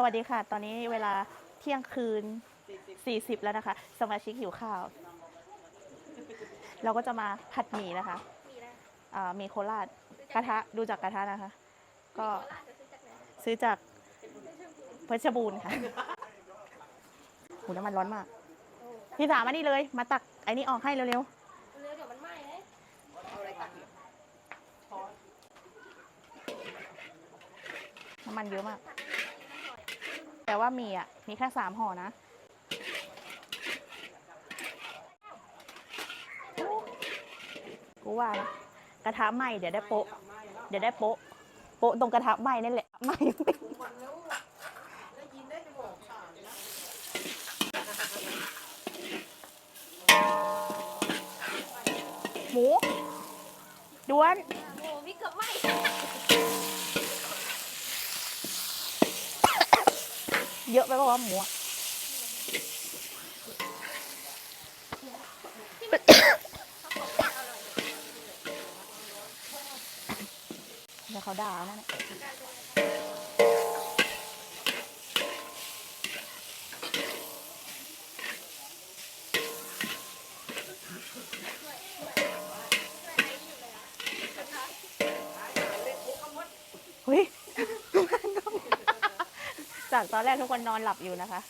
สวัสดีค่ะ ตอนนี้เวลาเที่ยงคืน 40 แล้วนะคะ สมาชิกหิวข้าว เราก็จะมาผัดหมี่นะคะมีนะอ่ามีโคราชกระทะดูจากกระทะนะคะ ก็โคราชจะซื้อจากไหนซื้อจากเพชรบูรณ์ค่ะหูน้ำมันร้อนมากโอ้พี่สามมานี่เลย มาตักไอ้นี่ออกให้เร็วเร็วเดี๋ยวมันไหม้เลยเอาอะไรตักเนี่ยๆน้ำมันเยอะมาก แต่ว่ามีอะ มีแค่สามห่อนะ กูว่านะกระทะไหม้เดี๋ยวได้โปะเดี๋ยวได้โปะโปะตรงกระทะไหม้นั่นแหละไหม้หมูด้วน โอ้มีเกือบไหม้ เยอะไปป่าวะหมูอะเดี๋ยวเขาด่าเอานั่นะเฮ้ย จากตอนแรกทุกคนนอนหลับอยู่นะคะ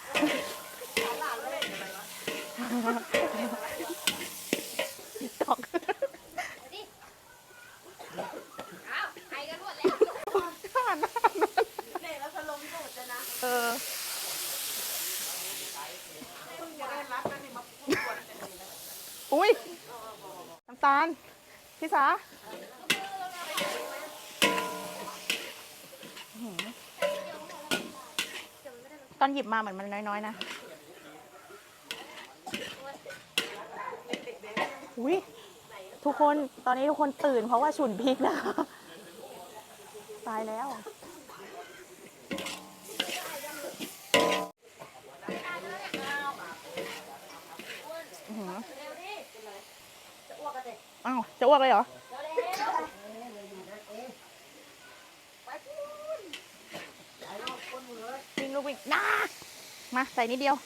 ตอกดิอ้าวไอกันหมดแล้วเนี่ยแล้วพัดลมก็หมดจะนะเออเพิ่งจะได้รับแล้วนี่มาพูดวนกันนี่นะอุ้ยน้ำตาล พี่สา ตอนหยิบมาเหมือนมันน้อยๆนะ อุ้ยทุกคนตอนนี้ทุกคนตื่นเพราะว่าฉุนพริกนะคะตายแล้วอื้อหือเร็วดิจะอ้วกกันเด็อ้าว จะอ้วกเลยเหรอ เร็วเร็วไปพูน วิ่ งลูกวิ่งน้ามาใส่นิดเดียว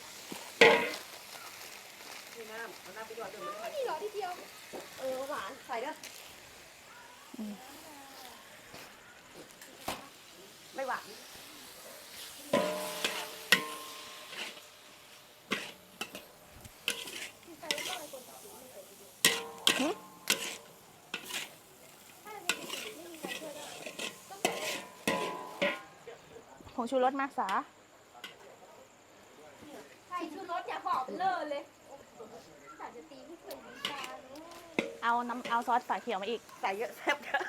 นี่น้ำเอาน้ำไปหยอดเดี๋ยวมันนี่เหรอทีเดียว เออหวานใส่เด้อ ไม่หวาน ผง ชูรสมาสาใส่ชูรสอย่าบอกเลอะเลยสาจะตีพี่เขื่อนน้ำตาลเอาน้ำเอาซอสฝาเขียวมาอีก ใส่เยอะแซ่บเยอะ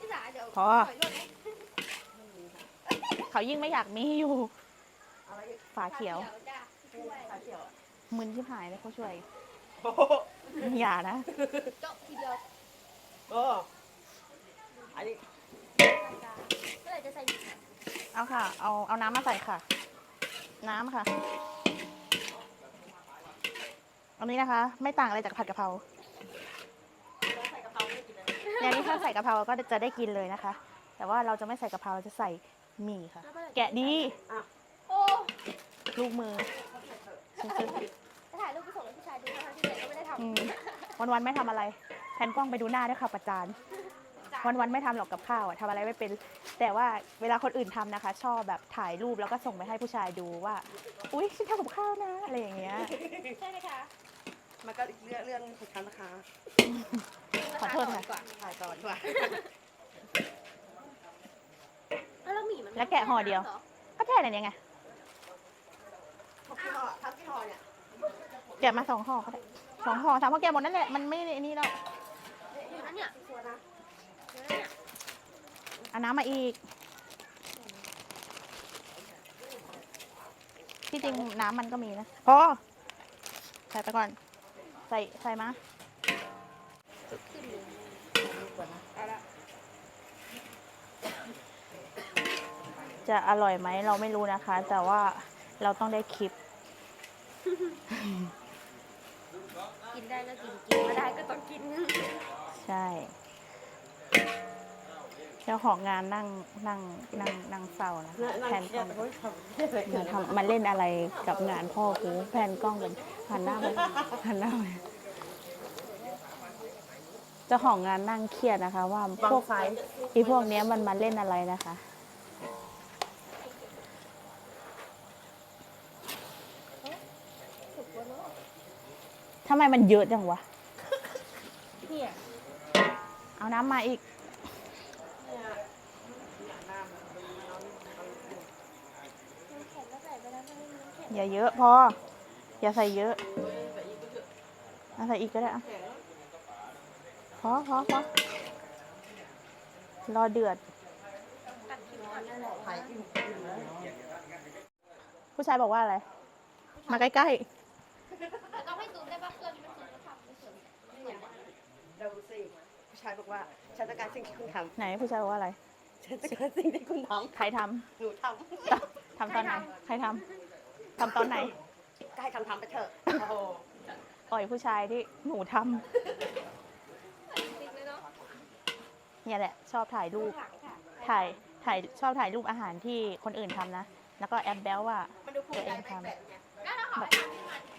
พี่สาเดี๋ยวพอหน่อยรสไหมเขายิ่งไม่อยากมีอยู่ อะไรอีกฝาเขียวจ้ะช่วยขาเขียวมึนที่หายเลยเขาช่วย โอ้โหอย่านะจบทีเดียวโอ้อันนี้เมื่อไหร่จะใส่หมี่ เอาค่ะ เอาเอาน้ำมาใส่ค่ะ น้ำค่ะ อันนี้นะคะ ไม่ต่างอะไรจากผัดกะเพราใส่กะเพราไม่กินเลยเนี่ยนี่ถ้าใส่กะเพราก็จะได้กินเลยนะคะ แต่ว่าเราจะไม่ใส่กะเพราเราจะใส่หมี่ค่ะ แกะดีโอ้ลูกมือซื้อจะถ่ายรูปไปส่งให้ผู้ชายดูนะคะที่เหลือก็ไม่ได้ทอืมวันวันๆไม่ทำอะไรแทนกล้องไปดูหน้าด้วยค่ะประจานำ วันวันๆไม่ทำหรอกกับข้าวอะทำอะไรไม่เป็น แต่ว่าเวลาคนอื่นทำนะคะ ชอบแบบถ่ายรูปแล้วก็ส่งไปให้ผู้ชายดูว่า อุ๊ยฉันทำกับข้าวนะอะไรอย่างเงี้ย ใช่ไหมคะมันก็เรื่องเรื่องสุดท้ายนะคะขอโทษค่ะก่อนถ่ายต่อดีกว่าแล้วหมี่มันแล้วแกะห่อเดียวหรก็แค่นั้นเองไงทุกที่ห่อทั้งที่ห่อเนี่ย แกะมาสองห่อก็ได้สองห่อสามห่อแกะหมดนั่นแหละมันไม่นี่แล้ว อยู่นั่นเนี่ย ชัวร์นะ อยู่นั่นเนี่ย เอาน้ำมาอีก ที่จริงน้ำมันก็มีนะพอใส่ไปก่อน ใส่ใส่มาเอาละจะอร่อยไหมเราไม่รู้นะคะ แต่ว่าเราต้องได้คลิป กินได้ก็กิน กินไม่ได้ก็ต้องกิน ใช่ เจ้าของงานนั่งนั่งนั่งนั่งเศร้านะแผ่นกล้องมาทำมาเล่นอะไรกับงานพ่อกูแผ่นกล้องกันหันหน้าไปหันหน้าไปเจ้าของงานนั่งเครียดนะคะ ว่าพวกไอพวกเนี้ยมันมาเล่นอะไรนะคะทำไมมันเยอะจังวะ เอาน้ำมาอีก น้ำแข็งก็ใส่ไปแล้วไม่มีน้ำแข็ง อย่าเยอะพอ อย่าใส่เยอะเอาใส่อีกก็ได้อะพอพอพอรอเดือดตัดคิวก่อนนั่นแหละถ่ายอิ่มอิ่มแล้วผู้ชายบอกว่าอะไร มาใกล้แต่ต้องให้ซูมได้ป่ะเพื่อนมันซูมแล้วทำไม่ซูมไม่อยากดูสิผู้ชายบอกว่าฉันต้องการสิ่งที่คุณทๆไหนผู้ชายบอกว่าอะไรำ ฉันต้องการสิ่งที่คุณทใครทำหนูทำทำตอนไหน ใครทำทำตอนไหนำก็ให้ทำทำไปเถอะโอ้โหปล่อยผู้ชายที่หนูทำจริงเลยเนาะเนี่ยแหละ ชอบถ่ายรูปหลังค่ะถ่าย ถ่าย ชอบถ่ายรูปอาหารที่คนอื่นทำนะ แล้วก็แอบแบลว่า มันดูภูมิใจไปแบบเนี้ย ก็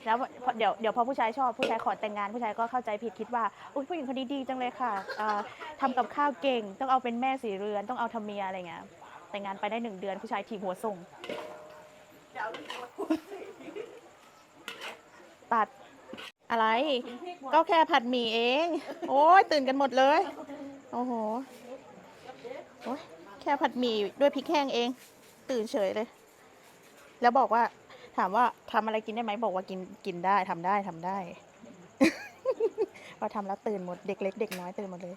เราขอแล้วเดี๋ยวเดี๋ยวพอผู้ชายชอบผู้ชายขอแต่งงานผู้ชายก็เข้าใจผิดคิดว่าอุ้ยผู้หญิงคนนี้ดีจังเลยค่ะเอ่อทำกับข้าวเก่ง ต้องเอาเป็นแม่สีเรือนต้องเอาทำเมียอะไรเงี้ยแต่งงานไปได้หนึ่งเดือนผู้ชายถีบหัวส่ง ตัดอะไร ก็แค่ผัดหมี่เอง โอ้ยตื่นกันหมดเลย โอ้โหโอ้ยแค่ผัดหมี่ด้วยพริกแห้งเอง ตื่นเฉยเลย แล้วบอกว่า ถามว่าทำอะไรกินได้ไหมบอกว่ากินกินได้ทำได้ทำได้ พอทำแล้วตื่นหมดเด็กเล็กเด็กน้อยตื่นหมดเลย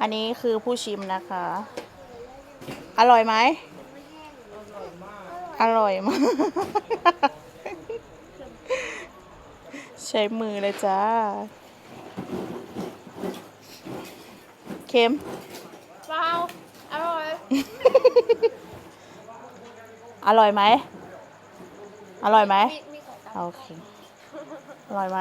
อันนี้คือผู้ชิมนะคะ อร่อยไหมอร่อยมากใช้มือเลยจ้า เค็ม เปล่าอร่อย อร่อยไหม อร่อยไหม โอเค อร่อยไหม